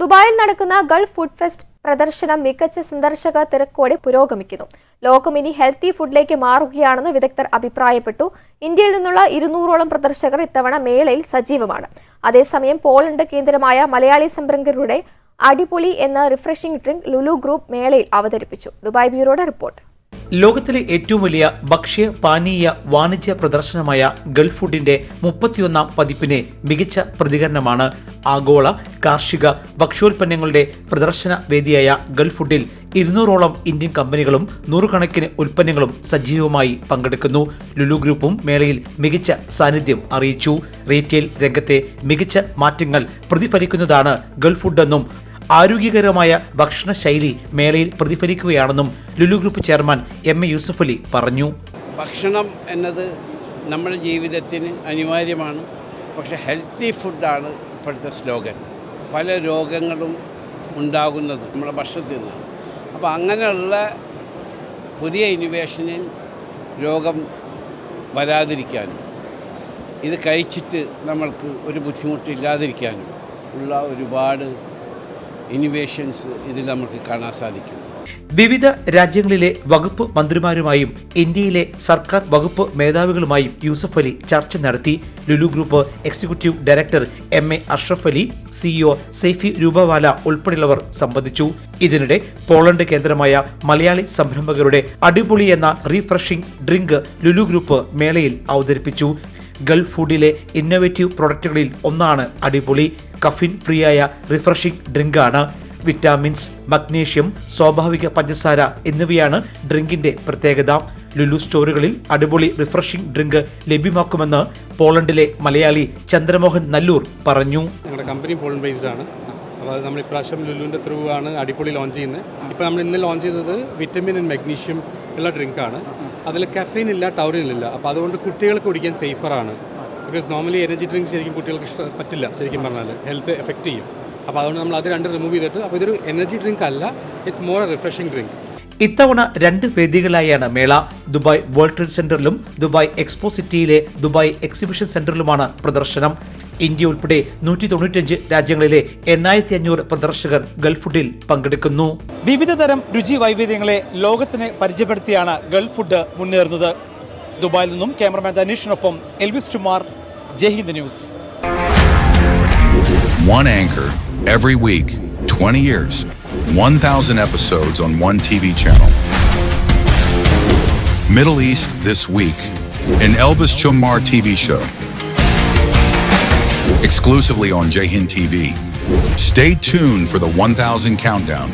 ദുബായിൽ നടക്കുന്ന Gulf food fest പ്രദർശനം മികച്ച സന്ദർശക തിരക്കോടെ പുരോഗമിക്കുന്നു. ലോകം ഇനി ഹെൽത്തി ഫുഡിലേക്ക് മാറുകയാണെന്ന് വിദഗ്ധർ അഭിപ്രായപ്പെട്ടു. ഇന്ത്യയിൽ നിന്നുള്ള ഇരുന്നൂറോളം പ്രദർശകർ ഇത്തവണ മേളയിൽ സജീവമാണ്. അതേസമയം പോളണ്ട് കേന്ദ്രമായ മലയാളി സംരംഭകരുടെ അടിപൊളി എന്ന റിഫ്രഷിംഗ് ഡ്രിങ്ക് ലുലു ഗ്രൂപ്പ് മേളയിൽ അവതരിപ്പിച്ചു. ദുബായ് ബ്യൂറോയുടെ റിപ്പോർട്ട്. ലോകത്തിലെ ഏറ്റവും വലിയ ഭക്ഷ്യ പാനീയ വാണിജ്യ പ്രദർശനമായ ഗൾഫ് ഫുഡിന്റെ മുപ്പത്തിയൊന്നാം പതിപ്പിനെ മികച്ച പ്രതികരണമാണ് ആഗോള കാർഷിക ഭക്ഷ്യോൽപ്പന്നങ്ങളുടെ പ്രദർശന വേദിയായ ഗൾഫ് ഫുഡിൽ ഇരുന്നൂറോളം ഇന്ത്യൻ കമ്പനികളും നൂറുകണക്കിന് ഉൽപ്പന്നങ്ങളും സജീവമായി പങ്കെടുക്കുന്നു. ലുലു ഗ്രൂപ്പും മേളയിൽ മികച്ച സാന്നിധ്യം അറിയിച്ചു. റീറ്റെയിൽ രംഗത്തെ മികച്ച മാറ്റങ്ങൾ പ്രതിഫലിക്കുന്നതാണ് ഗൾഫ് ഫുഡ് എന്നും ആരോഗ്യകരമായ ഭക്ഷണശൈലി മേളയിൽ പ്രതിഫലിക്കുകയാണെന്നും Lulu group chairman M A Yusuff Ali പറഞ്ഞു. ഭക്ഷണം എന്നത് നമ്മുടെ ജീവിതത്തിന് അനിവാര്യമാണ്. പക്ഷെ ഹെൽത്തി ഫുഡാണ് ഇപ്പോഴത്തെ സ്ലോഗൻ. പല രോഗങ്ങളും ഉണ്ടാകുന്നത് നമ്മുടെ ഭക്ഷണത്തിൽ നിന്നാണ്. അപ്പോൾ അങ്ങനെയുള്ള പുതിയ ഇന്നോവേഷനിൽ രോഗം വരാതിരിക്കാനും ഇത് കഴിച്ചിട്ട് നമ്മൾക്ക് ഒരു ബുദ്ധിമുട്ടില്ലാതിരിക്കാനും ഉള്ള ഒരുപാട് ഇന്നോവേഷൻസ് ഇതിൽ നമുക്ക് കാണാൻ സാധിക്കും. വിവിധ രാജ്യങ്ങളിലെ വകുപ്പ് മന്ത്രിമാരുമായും ഇന്ത്യയിലെ സർക്കാർ വകുപ്പ് മേധാവികളുമായും യൂസഫ് അലി ചർച്ച നടത്തി. Lulu group executive director M A Ashraf Ali CEO Saifee Rupawala ഉൾപ്പെടെയുള്ളവർ സംബന്ധിച്ചു. ഇതിനിടെ പോളണ്ട് കേന്ദ്രമായ മലയാളി സംരംഭകരുടെ അടിപൊളി എന്ന റീഫ്രഷിംഗ് ഡ്രിങ്ക് ലുലു ഗ്രൂപ്പ് മേളയിൽ അവതരിപ്പിച്ചു. ഗൾഫ് ഫുഡിലെ ഇന്നോവേറ്റീവ് പ്രൊഡക്റ്റുകളിൽ ഒന്നാണ് അടിപൊളി കഫിൻ ഫ്രീ ആയ റിഫ്രഷിംഗ് ഡ്രിങ്കാണ്. വിറ്റാമിൻസ് മഗ്നീഷ്യം സ്വാഭാവിക പഞ്ചസാര എന്നിവയാണ് ഡ്രിങ്കിന്റെ പ്രത്യേകത. ലുലു സ്റ്റോറുകളിൽ അടിപൊളി റിഫ്രഷിംഗ് ഡ്രിങ്ക് ലഭ്യമാക്കുമെന്ന് പോളണ്ടിലെ മലയാളി ചന്ദ്രമോഹൻ നല്ലൂർ പറഞ്ഞു. കമ്പനി പോളണ്ട് ബേസ്ഡ് ആണ്. അപ്പോൾ നമ്മൾ ഇപ്രാവശ്യം ലുലുവിന്റെ ത്രൂ ആണ് അടിപൊളി ലോഞ്ച് ചെയ്യുന്നത്. ഇപ്പോൾ നമ്മൾ ഇന്ന് ലോഞ്ച് ചെയ്തത് വിറ്റമിൻ ആൻഡ് മഗ്നീഷ്യം ഉള്ള ഡ്രിങ്കാണ് അതിൽ കഫീൻ ഇല്ല ടൗറിൻ ഇല്ല അപ്പോൾ അതുകൊണ്ട് കുട്ടികൾക്ക് കുടിക്കാൻ സേഫറാണ് ബിക്കോസ് നോർമലി എനർജി ഡ്രിങ്ക്സ് ശരിക്കും കുട്ടികൾക്ക് ഇഷ്ടം പറ്റില്ല ശരിക്കും പറഞ്ഞാൽ ഹെൽത്ത് എഫക്റ്റ് ചെയ്യും. അപ്പോൾ അതുകൊണ്ട് നമ്മൾ അത് രണ്ട് റിമൂവ് ചെയ്തിട്ട് അപ്പോൾ ഇതൊരു എനർജി ഡ്രിങ്ക് അല്ല it's more a refreshing drink ഇത്തവണ രണ്ട് വേദികളായാണ് മേള. ദുബായ് വേൾഡ് ട്രേഡ് സെന്ററിലും ദുബായ് എക്സ്പോ സിറ്റിയിലെ ദുബായ് എക്സിബിഷൻ സെന്ററിലുമാണ് പ്രദർശനം. ഇന്ത്യ ഉൾപ്പെടെ നൂറ്റി തൊണ്ണൂറ്റഞ്ച് രാജ്യങ്ങളിലെ എണ്ണായിരത്തി അഞ്ഞൂറ് പ്രദർശകർ ഗൾഫ് ഫുഡിൽ പങ്കെടുക്കുന്നു വിവിധ തരം രുചി വൈവിധ്യങ്ങളെ ലോകത്തിന് പരിചയപ്പെടുത്തിയാണ് ഗൾഫ് ഫുഡ് മുന്നേറുന്നത് ദുബായിൽ നിന്നും ക്യാമറമാൻ ധനീഷിനൊപ്പം Elvis ടുമാർ Jaihind news One anchor every week, 20 years, 1,000 episodes on one TV channel. Middle East This Week, an Elvis Chumar TV show. Exclusively on Jahin TV. Stay tuned for the 1,000 countdown.